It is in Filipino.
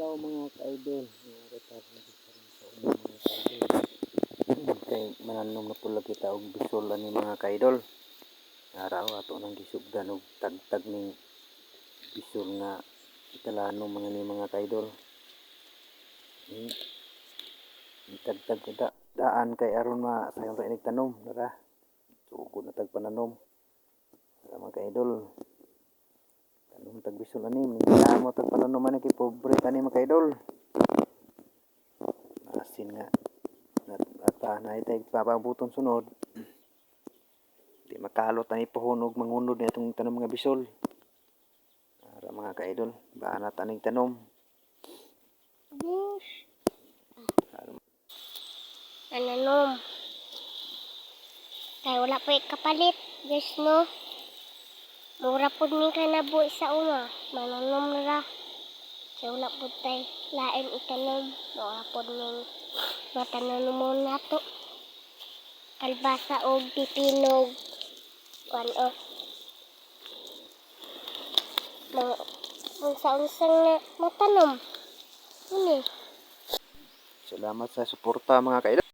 adlaw mga ka-idol. Mga retard na sa mga ka-idol. Kay mananom na pula kita og bisol ani mga ka-idol. Araw ato nang gisugdan og tagtag ning bisol nga italano mga ni mga ka-idol. Hmm. Itagtag ko da, daan kay aron ma sayang ra inig tanom dara. Sugod na tag pananom. Dara mga ka-idol. Tanom tag bisol ani, hindi mo tag pananom ani kay pobre tani mga ka-idol. Asin nga at at ah, na itay papabuton sunod. Di makalot ani pahunog mangunod ni atong tanom nga bisol. Para mga ka-idol, bana taning tanom. Ananom. Kay wala pa kapalit. Yes, no? Mura po ni ka na buhi sa uma. Mananom na ra. Kay wala po tay lain itanom. Mura po ni matananom mo na to. Kalbasa o pipinog. Kuan o. Mga unsa-unsang na matanom. Ini. Salamat sa suporta mga ka-idol.